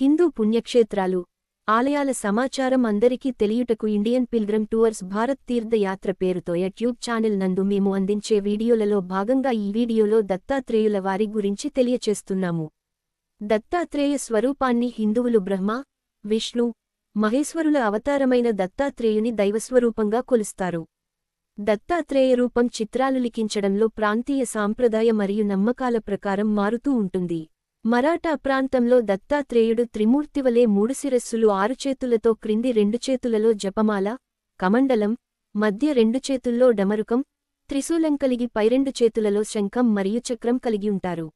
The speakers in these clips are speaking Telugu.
హిందూ పుణ్యక్షేత్రాలు ఆలయాల సమాచారం అందరికీ తెలియుటకు Indian pilgrim tours Bharat Tirthayatra పేరుతో యూట్యూబ్ ఛానల్ నందు మేము అందించే వీడియోలలో భాగంగా ఈ వీడియోలో దత్తాత్రేయుల వారి గురించి తెలియచేస్తున్నాము. దత్తాత్రేయ స్వరూపాన్ని హిందువులు బ్రహ్మ విష్ణు మహేశ్వరుల అవతారమైన దత్తాత్రేయుని దైవస్వరూపంగా కొలుస్తారు. దత్తాత్రేయ రూపం చిత్రాలు లిఖించడంలో ప్రాంతీయ సాంప్రదాయ మరియు నమ్మకాల ప్రకారం మారుతూ ఉంటుంది. మరాఠా ప్రాంతంలో దత్తాత్రేయుడు త్రిమూర్తివలే మూడు శిరస్సులు ఆరు చేతులతో క్రింది రెండు చేతులలో జపమాల కమండలం మధ్య రెండు చేతుల్లో డమరుకం త్రిశూలం కలిగి పైరెండు చేతులలో శంఖం మరియు చక్రం కలిగి ఉంటారు.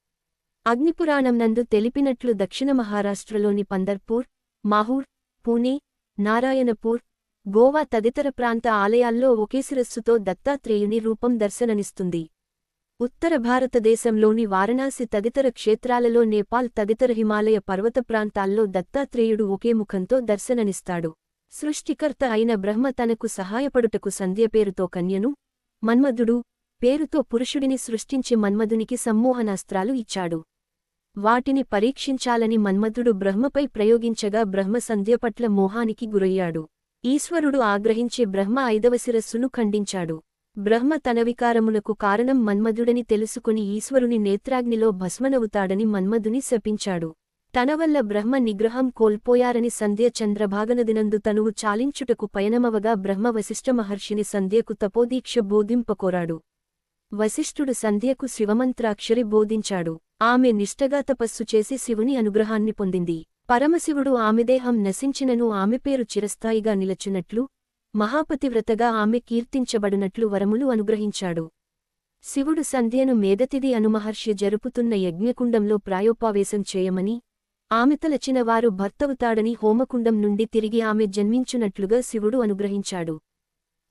అగ్నిపురాణం నందు తెలిపినట్లు దక్షిణ మహారాష్ట్రలోని పందర్పూర్ మాహూర్ పూణే నారాయణపూర్ గోవా తదితర ప్రాంత ఆలయాల్లో ఒకే శిరస్సుతో దత్తాత్రేయుని రూపం దర్శననిస్తుంది ఉత్తర భారతదేశంలోని వారణాసి తదితర క్షేత్రాలలో నేపాల్ తదితర హిమాలయ పర్వత ప్రాంతాల్లో దత్తాత్రేయుడు ఒకే ముఖంతో దర్శననిస్తాడు సృష్టికర్త అయిన బ్రహ్మ తనకు సహాయపడుటకు సంధ్య పేరుతో కన్యను మన్మధుడు పేరుతో పురుషుడిని సృష్టించి మన్మధునికి సమ్మోహనాస్త్రాలు ఇచ్చాడు. వాటిని పరీక్షించాలని మన్మధుడు బ్రహ్మపై ప్రయోగించగా బ్రహ్మ సంధ్య పట్ల మోహానికి గురయ్యాడు. ఈశ్వరుడు ఆగ్రహించి బ్రహ్మ ఐదవ శిరస్సును ఖండించాడు. బ్రహ్మ తనవికారమునకు కారణం మన్మధుడని తెలుసుకుని ఈశ్వరుని నేత్రాగ్నిలో భస్మనవుతాడని మన్మధుని శపించాడు. తనవల్ల బ్రహ్మ నిగ్రహం కోల్పోయారని సంధ్య చంద్రభాగనదినందు తనువు చాలించుటకు పయనమవగా బ్రహ్మ వశిష్ఠ మహర్షిని సంధ్యకు తపోదీక్ష బోధింపకోరాడు. వశిష్ఠుడు సంధ్యకు శివమంత్రాక్షరి బోధించాడు. ఆమె నిష్టగా తపస్సు చేసి శివుని అనుగ్రహాన్ని పొందింది. పరమశివుడు ఆమెదేహం నశించినను ఆమె పేరు చిరస్థాయిగా నిలచున్నట్లు మహాపతివ్రతగా ఆమె కీర్తించబడినట్లు వరములు అనుగ్రహించాడు. శివుడు సంధ్యను మేదతిది అనుమహర్షి జరుపుతున్న యజ్ఞకుండంలో ప్రాయోపావేశం చేయమని ఆమె తలచిన వారు భర్తవుతాడని హోమకుండం నుండి తిరిగి ఆమె జన్మించునట్లుగా శివుడు అనుగ్రహించాడు.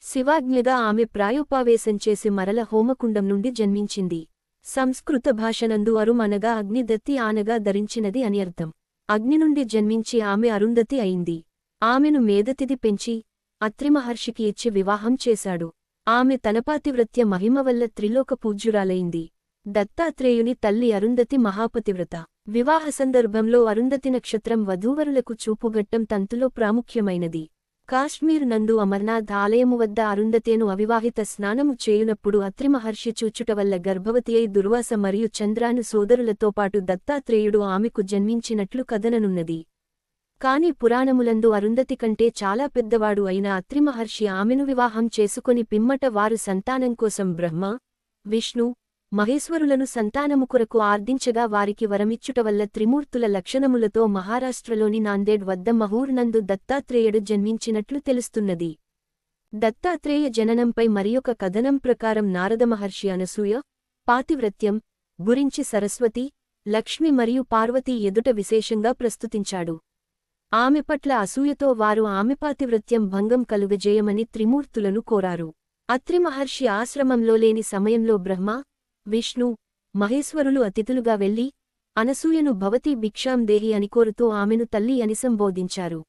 శివాజ్ఞగా ఆమె ప్రాయోపావేశం చేసి మరల హోమకుండం నుండి జన్మించింది. సంస్కృత భాషనందు అరుమనగా అగ్నిదత్తి ఆనగా ధరించినది అని అర్థం. అగ్ని నుండి జన్మించి ఆమె అరుంధతి అయింది. ఆమెను మేదతిది పెంచి అత్రిమహర్షికి ఇచ్చి వివాహం చేశాడు. ఆమె తనపాతివ్రత్య మహిమ వల్ల త్రిలోక పూజ్యురాలైంది. దత్తాత్రేయుని తల్లి అరుంధతి మహాపతివ్రత. వివాహ సందర్భంలో అరుంధతి నక్షత్రం వధూవరులకు చూపుగట్టం తంతులో ప్రాముఖ్యమైనది. కాశ్మీర్ నందు అమర్నాథ్ ఆలయము వద్ద అరుంధతేను అవివాహిత స్నానము చేయునప్పుడు అత్రిమహర్షి చూచుట వల్ల గర్భవతి అయి దుర్వాస మరియు చంద్రాను సోదరులతో పాటు దత్తాత్రేయుడు ఆమెకు జన్మించినట్లు కథననున్నది. కాని పురాణములందు అరుంధతి కంటే చాలా పెద్దవాడు అయిన అత్రిమహర్షి ఆమెను వివాహం చేసుకొని పిమ్మట వారు సంతానం కోసం బ్రహ్మ విష్ణు మహేశ్వరులను సంతానము కొరకు ఆర్దించగా వారికి వరమిచ్చుట వల్ల త్రిమూర్తుల లక్షణములతో మహారాష్ట్రలోని నాందేడ్ వద్ద మహూర్ నందు దత్తాత్రేయుడు జన్మించినట్లు తెలుస్తున్నది. దత్తాత్రేయ జననంపై మరియొక కథనం ప్రకారం నారదమహర్షి అనసూయ పాతివ్రత్యం గురించి సరస్వతి లక్ష్మి మరియు పార్వతీ ఎదుట విశేషంగా ప్రస్తుతించాడు. ఆమె పట్ల అసూయతో వారు ఆమె పాతివృత్యం భంగం కలుగజేయమని త్రిమూర్తులను కోరారు. అత్రిమహర్షి ఆశ్రమంలో లేని సమయంలో బ్రహ్మ విష్ణు మహేశ్వరులు అతిథులుగా వెళ్ళి అనసూయను భవతి భిక్షాం దేహి అని కోరుతూ ఆమెను తల్లి అని సంబోధించారు.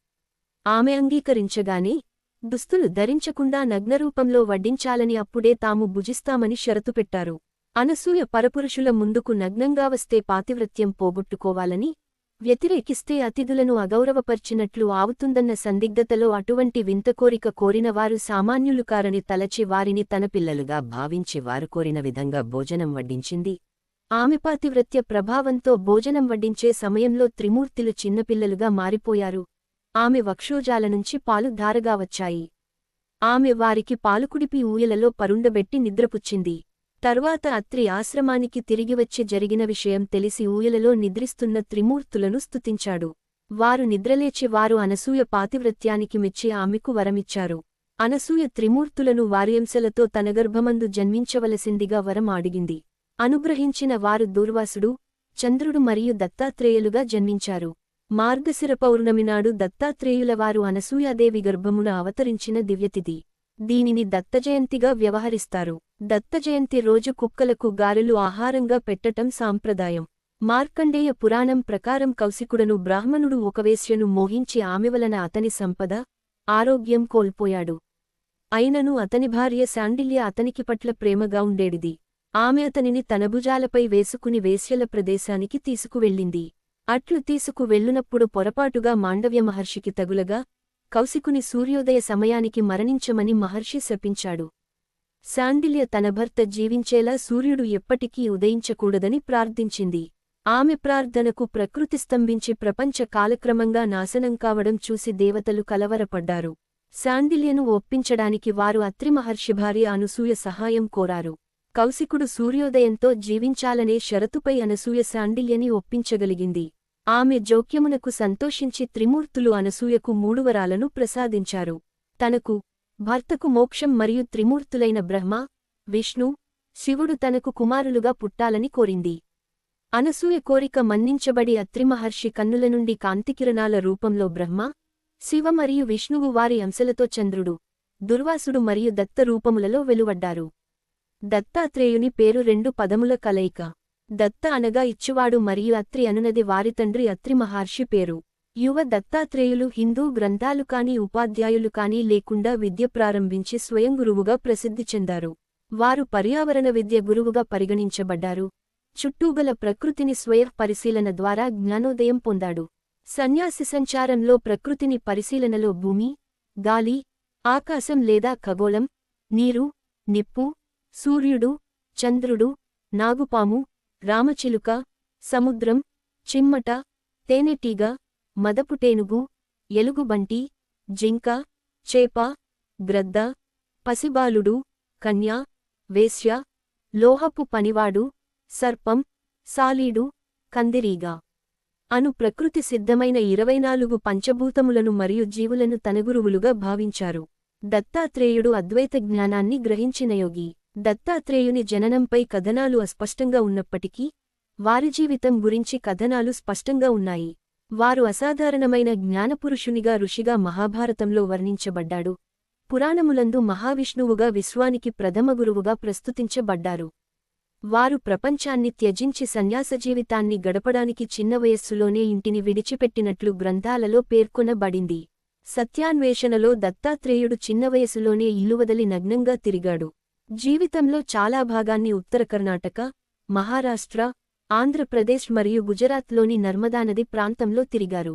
ఆమె అంగీకరించగానే దుస్తులు ధరించకుండా నగ్నరూపంలో వడ్డించాలని అప్పుడే తాము భుజిస్తామని షరతు పెట్టారు. అనసూయ పరపురుషుల ముందుకు నగ్నంగా వస్తే పాతివ్రత్యం పోగొట్టుకోవాలని వ్యతిరేకిస్తే అతిథులను అగౌరవపర్చినట్లు ఆవుతుందన్న సందిగ్ధతలో అటువంటి వింత కోరిక కోరినవారు సామాన్యులు కారని తలచి వారిని తన పిల్లలుగా భావించి వారు కోరిన విధంగా భోజనం వడ్డించింది. ఆమె పాతివ్రత్య ప్రభావంతో భోజనం వడ్డించే సమయంలో త్రిమూర్తులు చిన్నపిల్లలుగా మారిపోయారు. ఆమె వక్షోజాల నుంచి పాలు ధారగా వచ్చాయి. ఆమె వారికి పాలుకుడిపి ఊయలలో పరుండబెట్టి నిద్రపుచ్చింది. తర్వాత అత్రి ఆశ్రమానికి తిరిగివచ్చి జరిగిన విషయం తెలిసి ఊయలలో నిద్రిస్తున్న త్రిమూర్తులను స్తుతించాడు. వారు నిద్రలేచి వారు అనసూయ పాతివ్రత్యానికి మెచ్చి ఆమెకు వరమిచ్చారు. అనసూయ త్రిమూర్తులను వారియంశలతో తన గర్భమందు జన్మించవలసిందిగా వరం అడిగింది. అనుగ్రహించిన వారు దూర్వాసుడు చంద్రుడు మరియు దత్తాత్రేయులుగా జన్మించారు. మార్గశిర పౌర్ణమినాడు దత్తాత్రేయులవారు అనసూయాదేవి గర్భమున అవతరించిన దివ్యతిథి. దీనిని దత్తజయంతిగా వ్యవహరిస్తారు. దత్తజయంతి రోజు కుక్కలకు గారెలు ఆహారంగా పెట్టటం సాంప్రదాయం. మార్కండేయ పురాణం ప్రకారం కౌశికుడను బ్రాహ్మణుడు ఒక వేశ్యను మోహించి ఆమె వలన అతని సంపద ఆరోగ్యం కోల్పోయాడు. అయినను అతని భార్య శాండిల్య అతనికి పట్ల ప్రేమగా ఉండేడిది. ఆమె అతనిని తన భుజాలపై వేసుకుని వేశ్యల ప్రదేశానికి తీసుకువెళ్ళింది. అట్లు తీసుకు వెళ్ళునప్పుడు పొరపాటుగా మాండవ్య మహర్షికి తగులగా కౌశికుని సూర్యోదయ సమయానికి మరణించమని మహర్షి శపించాడు. శాండిల్య తన భర్త జీవించేలా సూర్యుడు ఎప్పటికీ ఉదయించకూడదని ప్రార్థించింది. ఆమె ప్రార్థనకు ప్రకృతి స్తంభించి ప్రపంచ కాలక్రమంగా నాశనం కావడం చూసి దేవతలు కలవరపడ్డారు. శాండిల్యను ఒప్పించడానికి వారు అత్రిమహర్షి భార్య అనసూయ సహాయం కోరారు. కౌశికుడు సూర్యోదయంతో జీవించాలనే షరతుపై అనసూయ శాండిల్యని ఒప్పించగలిగింది. ఆమె జోక్యమునకు సంతోషించి త్రిమూర్తులు అనసూయకు మూడువరాలను ప్రసాదించారు. తనకు భర్తకు మోక్షం మరియు త్రిమూర్తులైన బ్రహ్మ విష్ణు శివుడు తనకు కుమారులుగా పుట్టాలని కోరింది. అనసూయ కోరిక మన్నించబడి అత్రిమహర్షి కన్నుల నుండి కాంతికిరణాల రూపంలో బ్రహ్మ శివ మరియు విష్ణువు వారి అంశలతో చంద్రుడు దుర్వాసుడు మరియు దత్త రూపములలో వెలువడ్డారు. దత్తాత్రేయుని పేరు రెండు పదముల కలయిక. దత్త అనగా ఇచ్చువాడు మరియు అత్రి అనునది వారి తండ్రి అత్రి మహర్షి పేరు. యువ దత్తాత్రేయులు హిందూ గ్రంథాలు కాని ఉపాధ్యాయులు కాని లేకుండా విద్య ప్రారంభించి స్వయం గురువుగా ప్రసిద్ధి చెందారు. వారు పర్యావరణ విద్య గురువుగా పరిగణించబడ్డారు. చుట్టూగల ప్రకృతిని స్వయ పరిశీలన ద్వారా జ్ఞానోదయం పొందాడు. సన్యాసి సంచారంలో ప్రకృతిని పరిశీలనలో భూమి గాలి ఆకాశం లేదా ఖగోళం నీరు నిప్పు సూర్యుడు చంద్రుడు నాగుపాము రామచిలుక సముద్రం చిమ్మట తేనెటీగ మదపుటేనుగు ఎలుగుబంటి జింక చేప గ్రద్ద పసిబాలుడు కన్య వేశ్య లోహపు పనివాడు సర్పం సాలీడు కందిరీగ. అను ప్రకృతి సిద్ధమైన ఇరవై నాలుగు పంచభూతములను మరియు జీవులను తనగురువులుగా భావించారు. దత్తాత్రేయుడు అద్వైత జ్ఞానాన్ని గ్రహించిన యోగి. దత్తాత్రేయుని జననంపై కథనాలు అస్పష్టంగా ఉన్నప్పటికీ వారి జీవితం గురించి కథనాలు స్పష్టంగా ఉన్నాయి. వారు అసాధారణమైన జ్ఞానపురుషునిగా ఋషిగా మహాభారతంలో వర్ణించబడ్డాడు. పురాణములందు మహావిష్ణువుగా విశ్వానికి ప్రథమ గురువుగా ప్రస్తుతించబడ్డారు. వారు ప్రపంచాన్ని త్యజించి సన్యాస జీవితాన్ని గడపడానికి చిన్న వయస్సులోనే ఇంటిని విడిచిపెట్టినట్లు గ్రంథాలలో పేర్కొనబడింది. సత్యాన్వేషణలో దత్తాత్రేయుడు చిన్న వయసులోనే ఇల్లు వదలి నగ్నంగా తిరిగాడు. జీవితంలో చాలా భాగాన్ని ఉత్తర కర్ణాటక మహారాష్ట్ర ఆంధ్రప్రదేశ్ మరియు గుజరాత్లోని నర్మదానది ప్రాంతంలో తిరిగారు.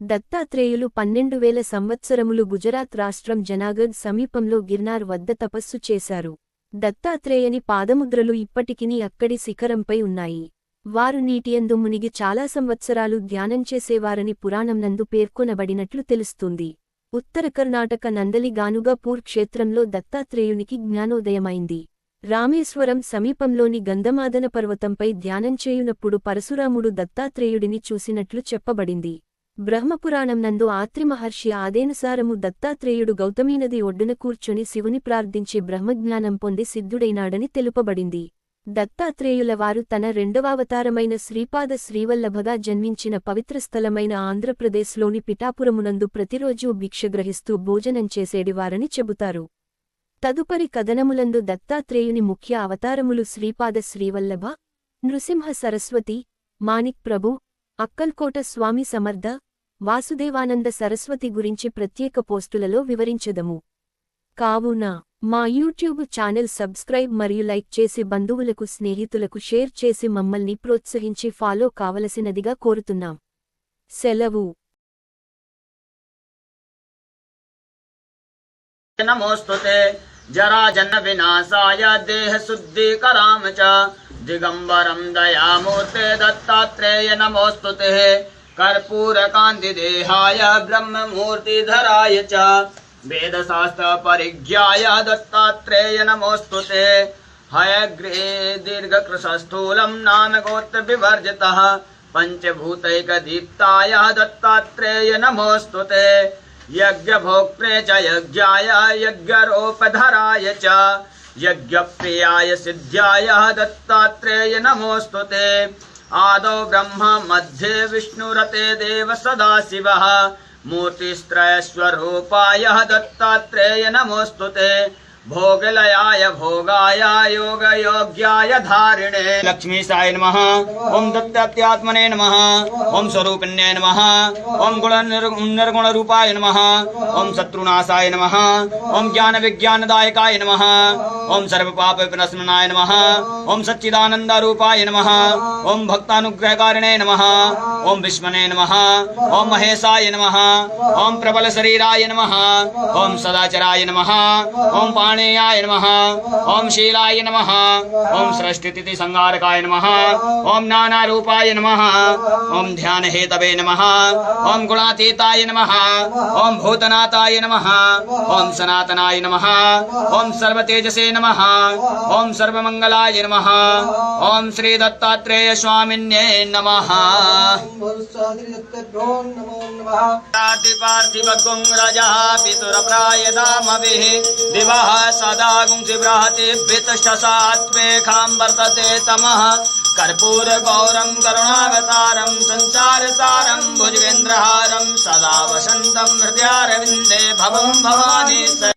దత్తాత్రేయులు పన్నెండు వేల సంవత్సరములు గుజరాత్ రాష్ట్రం జనాగఢ్ సమీపంలో గిర్నార్ వద్ద తపస్సు చేశారు. దత్తాత్రేయని పాదముద్రలు ఇప్పటికినీ అక్కడి శిఖరంపై ఉన్నాయి. వారు నీటియందు మునిగి చాలా సంవత్సరాలు ధ్యానం చేసేవారని పురాణంనందు పేర్కొనబడినట్లు తెలుస్తుంది. ఉత్తర కర్ణాటక నందలిగానుగా పూర్ క్షేత్రంలో దత్తాత్రేయునికి జ్ఞానోదయమైంది. రామేశ్వరం సమీపంలోని గంధమాదన పర్వతంపై ధ్యానం చేయునప్పుడు పరశురాముడు దత్తాత్రేయుడిని చూసినట్లు చెప్పబడింది. బ్రహ్మపురాణం నందు ఆత్రిమహర్షి ఆదేనుసారము దత్తాత్రేయుడు గౌతమీనది ఒడ్డున కూర్చొని శివుని ప్రార్థించి బ్రహ్మజ్ఞానం పొంది సిద్ధుడైనాడని తెలుపబడింది. దత్తాత్రేయుల వారు తన రెండవావతారమైన శ్రీపాద శ్రీవల్లభగా జన్మించిన పవిత్ర స్థలమైన ఆంధ్రప్రదేశ్లోని పిఠాపురమునందు ప్రతిరోజూ భిక్షగ్రహిస్తూ భోజనం చేసేడివారని చెబుతారు. తదుపరి కథనములందు దత్తాత్రేయుని ముఖ్య అవతారములు శ్రీపాద శ్రీవల్లభ నృసింహ సరస్వతి మాణిక్ ప్రభు అక్కల్కోట స్వామి సమర్థ వాసుదేవానంద సరస్వతి గురించి ప్రత్యేక పోస్టులలో వివరించదము. కావున మా యూట్యూబ్ ఛానల్ సబ్స్క్రైబ్ మరియు లైక్ చేసి బంధువులకు స్నేహితులకు షేర్ చేసి మమ్మల్ని ప్రోత్సహించి ఫాలో కావలసినదిగా కోరుతున్నాం. సెలవు. నమోస్తుతే. जरा जन विनाशा देह शुद्धिकराम च। दिगंबरम दयामूर्ते दत्तात्रेय नमोस्तुते कर्पूर कांति देहाय ब्रह्म मूर्ति धराय च। वेद शास्त्र परिज्ञाय दत्तात्रेय नमोस्तुते हय गृह दीर्घ कृशस्थूलम नान गोत्र विवर्जिता पंचभूतैक दीप्ताय दत्तात्रेय नमोस्तुते यज्ञभोक्त्रे च यज्ञाय, यज्ञरोपधराय च। सिद्ध्याय दत्तात्रेय नमोस्तु ते। आदौ ब्रह्म मध्ये विष्णुरते देव सदाशिवः। मूर्तिस्त्रयस्वरूपाय दत्तात्रेय नमोऽस्तु ते। भोगलयाय भोगाय योग योग्याय धारिणे। लक्ष्मी साय नम। ओम दत्तात्मने नम। ओम स्वरूप नम। ओम गुण निर्गुण रूपाय नम। ओम शत्रुनाशाय नम। ओम ज्ञान विज्ञान दायकाय नम। ओम सर्व पाप विनस्मनाय नम। ओम सच्चिदानंद रूपाय नम। ओम भक्तानुग्रहकारिणे नम। ओम विष्मने नमः ओम महेशाय नमः ओम प्रबल शरीराय नमः ओम सदाचराय नमः ओम पाणेयाय नमः ओम शीलाय नमः ओम सृष्टिति संगारकाय नमः ओम नाना रूपाय नमः ओम ध्यान हेतवे नमः ओम गुणातीताय नमः ओम भूतनाथाय नमः ओम सनातनाय नमः ओम सर्वतेजसे नमः ओम सर्वमंगलाय नमः ओम श्री दत्तात्रेय स्वामिन्ये नमः भरुष्ठाधिभ्यो नमो नमः। पार्थिवार्थिवगुं रजः पितुरप्रायदामभिः। दिवः सदा गुंसिबृहतिभ्यतष्टसात्मेखां वर्तते तमः। कर्पूरगौरं करुणावतारं, संसारसारं सदा भवानी